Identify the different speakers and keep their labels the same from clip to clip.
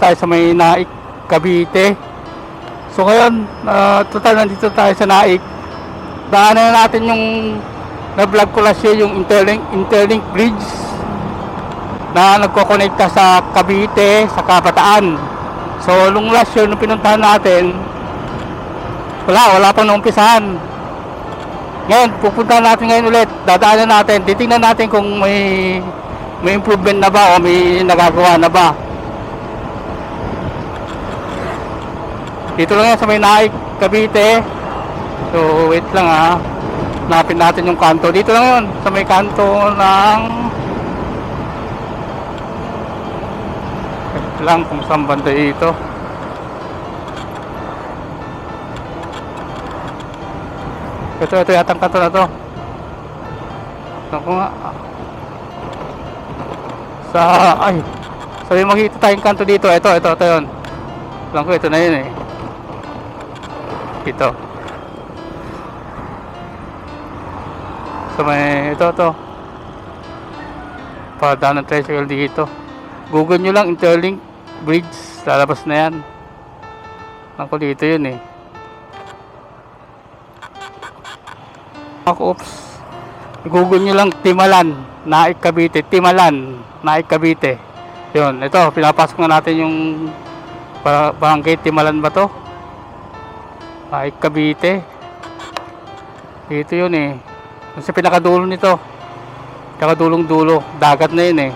Speaker 1: tayo sa may Naik, Cavite. So ngayon, uh, total nandito tayo sa Naik. Daanan na natin yung na-vlog ko last year, yung Interlink, Interlink Bridge na nagkokonekta sa Cavite, sa Kabataan. So, nung last year, nung pinuntahan natin, wala, wala pa nung umpisahan. Ngayon, pupuntahan natin ngayon ulit. Dadaanan natin. Titingnan natin kung may may improvement na ba o may nagagawa na ba. Dito lang sa may Naik, Cavite. So, wait lang ha. Napin natin yung kanto. Dito lang yun, sa may kanto ng... Wait lang kung saan banda dito. Ito, ito yata ang kanto na to. Naku nga. Sa, ay, sabi makikita tayong kanto dito. Ito, ito, ito yun. Alam ko, ito na yun eh. Ito. So may, ito, ito. Padaan ng tricycle dito. Google nyo lang, Interlink Bridge. Lalabas na yan. Ako dito yun eh. Ako, oops. Google nyo lang Timalan, Naik Cavite, Timalan, Naik Cavite. Yun, ito, pinapasok na natin yung ba- barangay Timalan ba to? Naik Cavite. Dito yun eh. Yung sa pinakadulo nito. Pinakadulong dulo. Dagat na yun eh.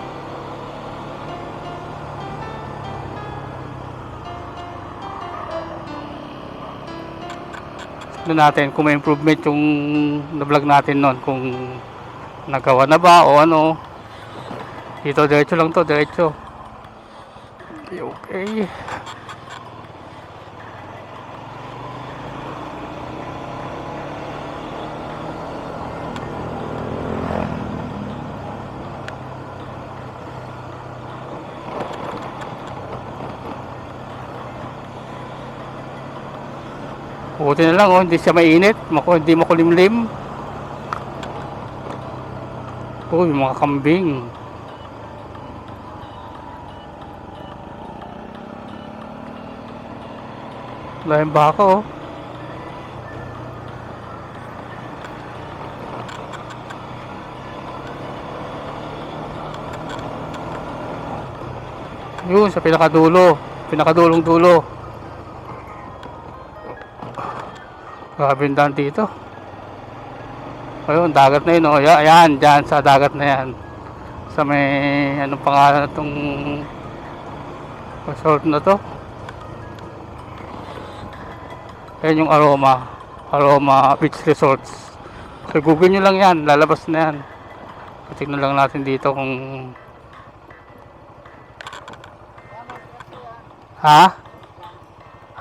Speaker 1: Tignan natin kung may improvement yung na-vlog natin noon kung nagawa na ba o ano dito diretso lang to diretso okay. Buti na lang oh, hindi siya mainit, mako, hindi makulimlim. Uy, mga kambing. Lahing baka oh. Yun, sa pinakadulo. Pinakadulong dulo. Grabe dito. Ayun, dagat na yun. Oh. Ya- Ayan, dyan sa dagat na yan. Sa may, anong pangalan itong resort na to. Ayan yung aroma. Aroma Beach Resorts. So, google nyo lang yan. Lalabas na yan. Tignan lang natin dito kung... Ha?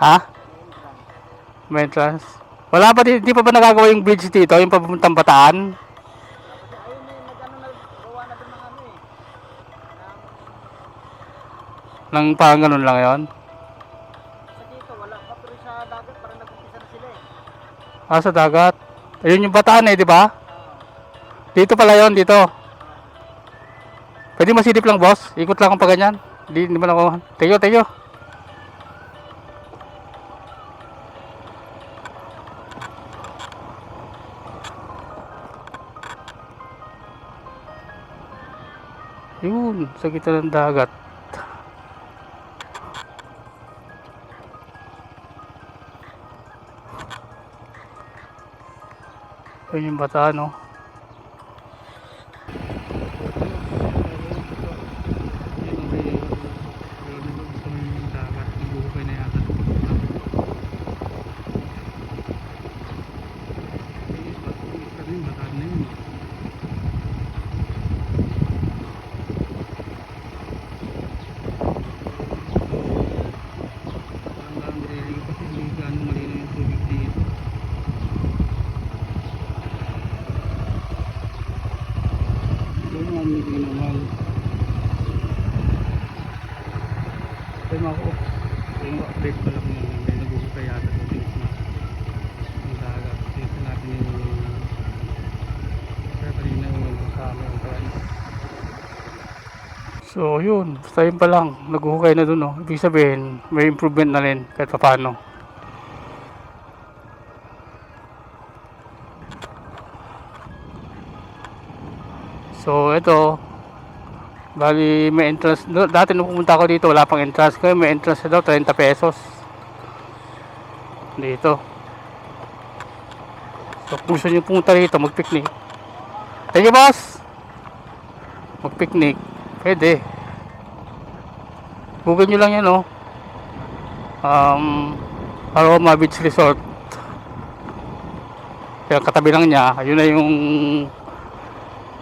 Speaker 1: Ha? May entrance? Wala pa, di, di pa ba nagagawa yung bridge dito? Yung papuntang Bataan? Nang parang ganun lang yon.
Speaker 2: Sa dito, wala pa pero sa dagat parang nag-umpisa na sila eh.
Speaker 1: Ah, sa dagat. Ayun yung Bataan eh, di ba? Dito pala yon dito. Pwede masilip lang, boss. Ikot lang ako pa ganyan. Di, di ba nakuha? Tayo, tayo. Yun, sa gitna ng dagat. Ayun yung bata, no? Yung hindi naman. Ay mga ko. Yung update pa lang yung may nagugupa yata sa tinis na. Ang dagat. Dito natin yung kaya kanina yung sa amin yung price. So, yun. Yun pa lang. Naghuhukay na dun, no. Ibig sabihin, may improvement na rin kahit pa paano. So, ito. Bali, may entrance. no, Dati nung pumunta ako dito, wala pang entrance. Kaya may entrance daw, 30 pesos. Dito. So, kung gusto nyo pumunta rito, mag-picnic. Thank you, boss! Mag-picnic. Pwede. Google nyo lang yan, oh. Um, Aroma Beach Resort. Kaya katabi lang niya, yun na yung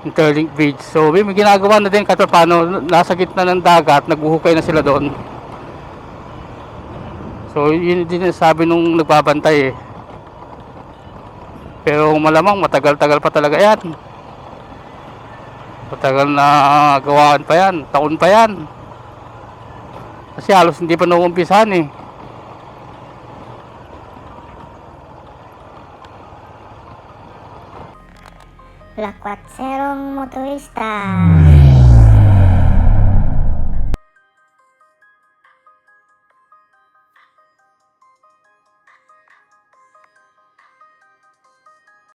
Speaker 1: Interlink Bridge. So, may ginagawa na din kahit pa paano, nasa gitna ng dagat, nagbuhukay na sila doon. So, yun din sabi nung nagbabantay eh. Pero malamang matagal-tagal pa talaga yan. Matagal na gawaan pa yan, taon pa yan. Kasi halos hindi pa nauumpisahan eh.
Speaker 3: Quatzerón Motorista.